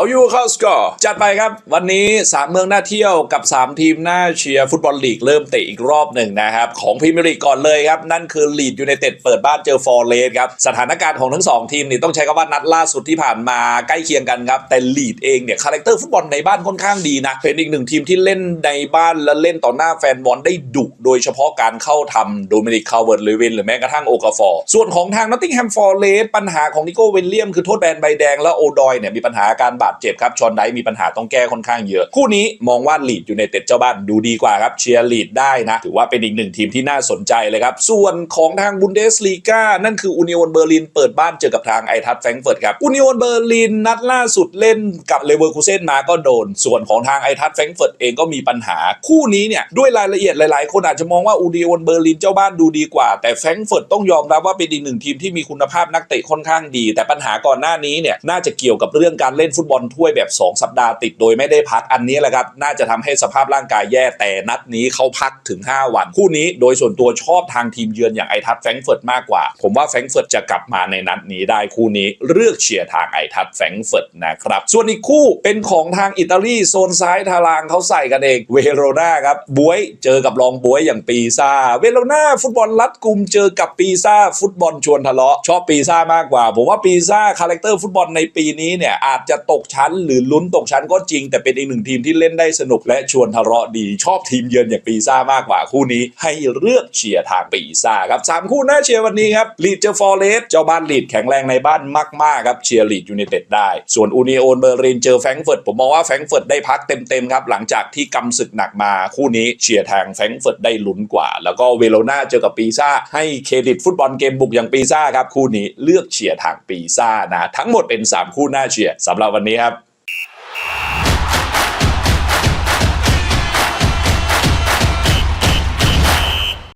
เราอยู่เข้าสกอร์จัดไปครับ วันนี้ 3 เมืองน่าเที่ยวกับ 3 ทีมน่าเชียร์ฟุตบอลลีกเริ่มเตะอีกรอบหนึ่งนะครับ ของพรีเมียร์ลีกก่อนเลยครับ นั่นคือลีดยูไนเต็ดเปิดบ้านเจอฟอร์เรสครับ สถานการณ์ของทั้ง 2 ทีมนี่ต้องใช้คำว่านัดล่าสุดที่ผ่านมาใกล้เคียงกันครับ แต่ลีดเองเนี่ยคาแรคเตอร์ฟุตบอลในบ้านค่อนข้างดีนะเป็นอีกหนึ่งทีมที่เล่นในบ้านและเล่นต่อหน้าแฟนบอลได้ดุโดยเฉพาะการเข้าทำโดมินิกคาร์เวิร์ดเลวินหรือแม้กระทั่งโอกาฟอร์ส่วนของทางนอตติงแฮมฟอร์เรสปัญหาของนิโก้เวนเลียมคือโทษแบนใบแดงและโอดอยเนี่ยมีปัญหาอาการบาดเจ็บครับชอนไดมีปัญหาต้องแก้ค่อนข้างเยอะ คู่นี้มองว่าลีดอยู่ในเต็ดเจ้าบ้านดูดีกว่าครับเชียร์ลีดได้นะ ถือว่าเป็นอีกหนึ่งทีมที่น่าสนใจเลยครับ ส่วนของทางบุนเดสลีกานั่นคืออุนิโอนเบอร์ลินเปิดบ้านเจอกับทางไอทัตแฟรงเฟิร์ตครับอุนิโอนเบอร์ลินนัดล่าสุดเล่นกับเลเวอร์คูเซนมาก็โดน ส่วนของทางไอทัตแฟรงเฟิร์ตเองก็มีปัญหา คู่นี้เนี่ยด้วยรายละเอียดหลาย ๆ คนอาจจะมองว่าอุนิโอนเบอร์ลินเจ้าบ้านดูดีกว่า แต่แฟรงเฟิร์ตต้องยอมรับว่าเป็นอีกหนึ่งทีมที่มีคุณภาพนักเตะค่อนข้างดี แต่ปัญหาก่อนหน้านี้เนี่ยน่าจะเกี่ยวกับเรื่องการเล่นฟุตบอลถ้วยแบบ 2 สัปดาห์ติดโดยไม่ได้พักอันนี้แหละครับ น่าจะทำให้สภาพร่างกายแย่แต่นัดนี้เขาพักถึง 5 วัน คู่นี้โดยส่วนตัวชอบทางทีมเยือนอย่างไอทัตแฟรงเฟิร์ตมากกว่า ผมว่าแฟรงเฟิร์ตจะกลับมาในนัดนี้ได้คู่นี้เลือกเชียร์ทางไอทัตแฟรงเฟิร์ตนะครับส่วนอีกคู่เป็นของทางอิตาลีโซนซ้ายทารางเขาใส่กันเองเวโรนาครับบวยเจอกับรองบวยอย่างปีซ่าเวโรนาฟุตบอลรัดกุมเจอกับปีซ่าฟุตบอลชวนทะเลาะชอบปีซ่ามากกว่า ผมว่าปีซ่าคาแรคเตอร์ฟุตบอลในปีนี้เนี่ยอาจจะตกชั้น หรือลุ้นตกชั้นก็จริง แต่เป็นอีกหนึ่งทีมที่เล่นได้สนุกและชวนทะเลาะดี ชอบทีมเยือนอย่างปีซ่ามากกว่าคู่นี้ ให้เลือกเชียร์ทางปีซ่าครับสามคู่น่าเชียร์วันนี้ครับลีดเจอฟอร์เรสเจ้าบ้านลีดแข็งแรงในบ้านมากๆครับเชียร์ลีดยูไนเต็ดได้ ส่วนอูนิโอนเบอร์ลินเจอแฟรงก์เฟิร์ตผมมองว่าแฟรงก์เฟิร์ตได้พักเต็มๆครับหลังจากที่กำศึกหนักมาคู่นี้เชียร์ทางแฟรงก์เฟิร์ตได้ลุ้นกว่า แล้วก็เวโรนาเจอกับปีซ่าให้เครดิตฟุตบอลเกมบุกอย่างปีซ่าครับคู่นี้เลือกเชียร์ทางปีซ่านะทั้งหมดเป็นสามคู่น่าเชียร์สำหรับวันนี้ครับ